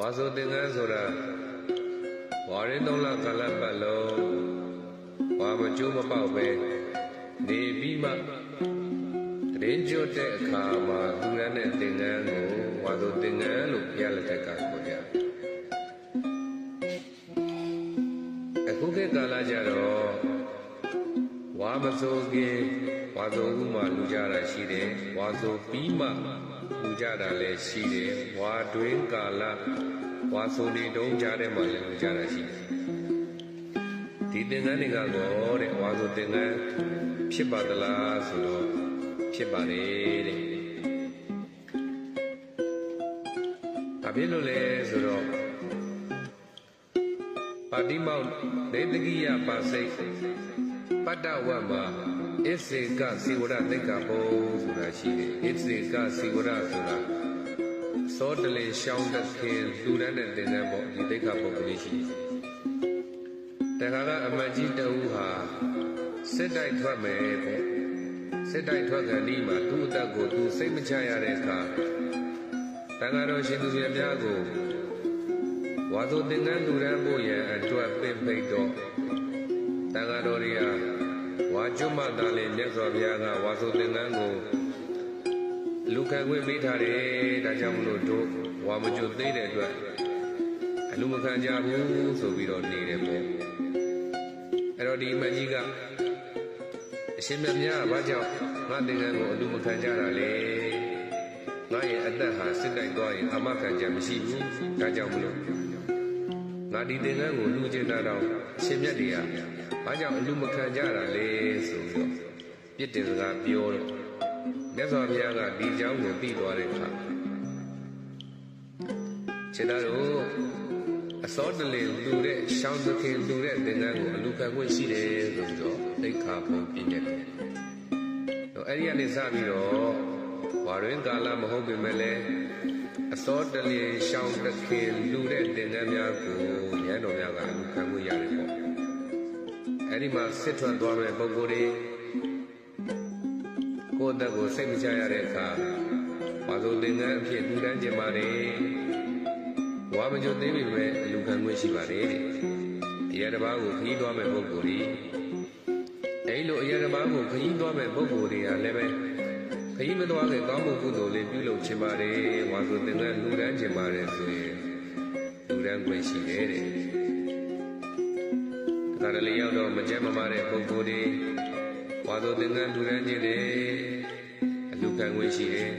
ဝါဆိုသင်္ကန်းဆိုတာဝါရင်သုံးလကာလပတ်လုံးဝါမကျိုးမပေါက်ပဲနေပြီးမှတရင်ကျွတ်တဲ့အခါမှာသူရတဲ့သင်္ကန်းကိုဝါဆိုသင်္ကန်းလို့ဘုရားလက်ထက်ကခေါ်ကြအခုခေတ်ကာလကြတော့ဝါမဆိုခင်ဝါဆိုဥမှလူကြတာရှိတယ်ဝါဆိုပြီးမှ လူကြတာလည်းရှိတယ်ဝါတွင်ကာလဝါဆိုနေတုံးကြတဲ့မှာလည်းလူကြတာရှိတယ်ဒီသင်္ကန်းတွေကတော့တဲ့ဝါဆိုသင်္ကန်းဖြစ်ပါသလားဆိုတော့ဖြစ်ပါတယ်တဲ့အဖြစ်လို့လဲဆိုတော့ပါတိမောက်ဒေတကိယပါစိတ်ပတ္တဝတ်မှာဣစေကစီဝရသိက္ခာပု ဆိုတာရှိတယ်ဣစေကစီဝရဆိုတာသောတလေရှောင်းတဲ့ခင်လူရန်တဲ့တင်တဲ့ပေါ့ဒီသိက္ခာပုကလေးရှိတယ်တခါကအမတ်ကြီးတဦးဟာစစ်တိုက်ထွက်မယ်ပေါ့စစ်တိုက်ထွက်ကန်ဒီမှာသူ့အသက်ကိုသူစိတ်မချရတဲ့အခါတန်ဃာတော်ရှင်သူရှင်များကိုဝါသူသင်္ကန်းလူရန်ဖို့ရန်အတွက်ပင်ပိတ်တော့တန်ဃာတော်တွေကဝါကျွတ်မသားလေးမြတ်စွာဘုရားကဝါဆိုသင်္ကန်းကို လူခံခွင့်ပေးထားတယ်ဒါကြောင့်မလို့တို့ဝါမကျွတ်သေးတဲ့အတွက်အလူမခံကြဘူးဆိုပြီးတော့နေတယ်ပေါ့အဲ့တော့ဒီမကြီးကအရှင်မြတ်များဘာကြောင့်ငါသင်္ကန်းကိုအလူမခံကြတာလဲငါရဲ့အသက်ဟာစစ်တိုက်သွားရင်အမခံကြမရှိဘူးဒါကြောင့်မလို့ငါဒီသင်္ကန်းကိုလူကျင်တာတော့ရှင်မြတ်တွေကဘာကြောင့်အလူမခံကြတာလဲဆိုပြီးတော့ပြစ်တင်စကားပြောတော့ မြတ်စွာဘုရားကဒီเจ้าကိုသိသွားတဲ့အခါခြေသားတို့အစောတလင်လူတဲ့ရှောင်းသခင်လူတဲ့သင်္ကန်းကိုအလူခံခွင့်ရှိတယ်ဆိုပြီးတော့သိက္ခာပုံပြည့်ညက်တယ်။တော့အဲ့ဒီကနေစပြီးတော့ဝါရင်းကာလမဟုတ်ပေမဲ့လည်းအစောတလင်ရှောင်းသခင်လူတဲ့သင်္ကန်းများကိုရန်တော်များကအလူခံခွင့်ရတယ်ပေါ့။အဲ့ဒီမှာစစ်ထွက်သွားတဲ့ပုဂ္ဂိုလ်တွေကိုယ့်အ သက်ကိုစိတ်မချရတဲ့အခါဝါဆိုသင်္ကန်းအဖြစ်ထူတန်းကျင်ပါတယ်။ဝါမကြုံသေးပြီပဲအလူခံခွင့်ရှိပါတယ်တဲ့။တရားတစ်ပါးကိုခရီးသွားမဲ့ပုဂ္ဂိုလ်တွေအဲ့လိုအရာတစ်ပါးကိုခရီးသွားမဲ့ပုဂ္ဂိုလ်တွေကလည်းပဲခရီးမသွားခင်ကောင်းမှုကုသိုလ်လေးပြုလုပ်ခြင်းပါတယ်။ဝါဆိုသင်္ကန်းလူတန်းခြင်းပါတယ်ဆိုရင်လူတန်းခွင့်ရှိတယ်တဲ့။ဒါတလေရောက်တော့မကြမ်းမမာတဲ့ပုဂ္ဂိုလ်တွေ ဝါဆိုသင်္ကန်းလူတန်းခြင်းတယ်အလူခံခွင့်ရှိတယ်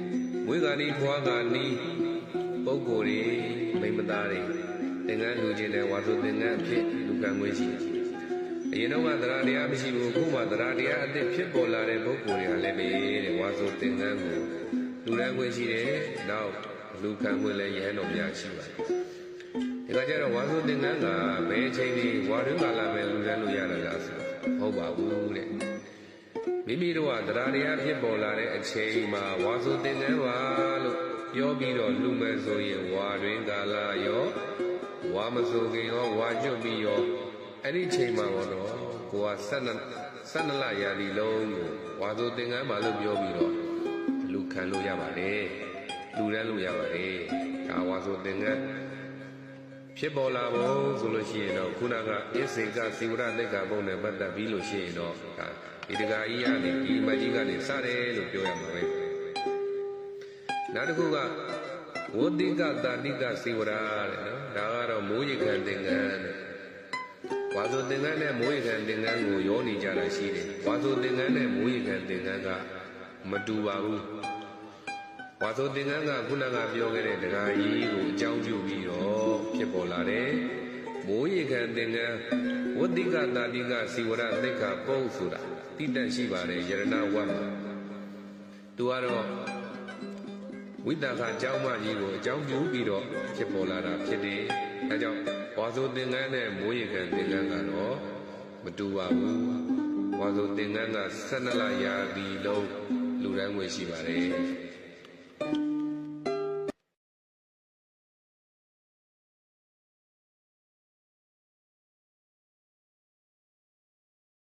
။မွေးကနီးဖွားကနီးပုဂ္ဂိုလ်တွေမိမသားတွေသင်္ကန်းလူချင်းတဲ့ဝါဆိုသင်္ကန်းအဖြစ်လူကံငွေရှိတယ်။အရင်တော့ကသရတရားမရှိဘူးအခုမှသရတရားအသစ်ဖြစ်ပေါ်လာတဲ့ပုဂ္ဂိုလ်တွေကလည်းပဲတဲ့ဝါဆိုသင်္ကန်းကိုလူရန်ငွေရှိတယ်။နောက်လူကံငွေလည်းရဟန်းတော်များရှိပါတယ်။ဒီကကြတော့ဝါဆိုသင်္ကန်းကဘယ်အချိန်ဒီဝါရင်းကာလပဲလူရန်လို့ရတာလားဆိုဟုတ်ပါဘူးတဲ့။ မိမိတို့ကတရားတရားဖြစ်ပေါ်လာတဲ့အချိန်မှာဝါဆိုသင်္ကန်းပါလို့ပြောပြီးတော့လူမဲ့ဆိုရင်ဝါတွင်ကာလရောဝါမဆိုခင်ရောဝါကျွတ်ပြီးရောအဲ့ဒီချိန်မှာတော့ကိုကဆက်နဆက်နလရာဒီလုံးကိုဝါဆိုသင်္ကန်းပါလို့ပြောပြီးတော့လူခံလို့ရပါတယ်လူရမ်းလို့ရပါတယ်ဒါဝါဆိုသင်္ကန်း ဖြစ်ပေါ်လာဖို့ဆိုလို့ရှိရင်တော့ခုနကဣစေကစီဝရသိက္ခာပုံနဲ့ပတ်သက်ပြီးလို့ရှိရင်တော့ဒါဒီတကာကြီးကနေဒီမကြီးကနေစတယ်လို့ပြောရမှာပဲနောက်တစ်ခုကဝတိကတာတိကစီဝရာတဲ့နော်ဒါကတော့မိုးရိခံသင်္ကန်းတဲ့ဝါဆိုသင်္ကန်းနဲ့မိုးရိခံသင်္ကန်းကိုရောနေကြတာရှိတယ်ဝါဆိုသင်္ကန်းနဲ့မိုးရိခံသင်္ကန်းကမတူပါဘူးဝါဆိုသင်္ကန်းကခုနကပြောခဲ့တဲ့တရားကြီးကိုအကြောင်းပြုပြီးတော့ဖြစ် ပေါ်လာတယ်မိုးရိခံသင်္ကန်းဝတိကတာတိကစီဝရသိက္ခာပုံဆိုတာတိတတ်ရှိပါတယ်ယရဏဝတ်မှာသူကတော့ဝိတ္တခအကြောင်းမကြီးကိုအကြောင်းပြုပြီးတော့ဖြစ်ပေါ်လာတာဖြစ်တယ်။ဒါကြောင့်ဝါဆိုသင်္ကန်းနဲ့မိုးရေခံသင်္ကန်းကတော့မတူပါဘူး။ဝါဆိုသင်္ကန်းက12လရာသီလုံးလူတိုင်းဝင်ရှိပါတယ်။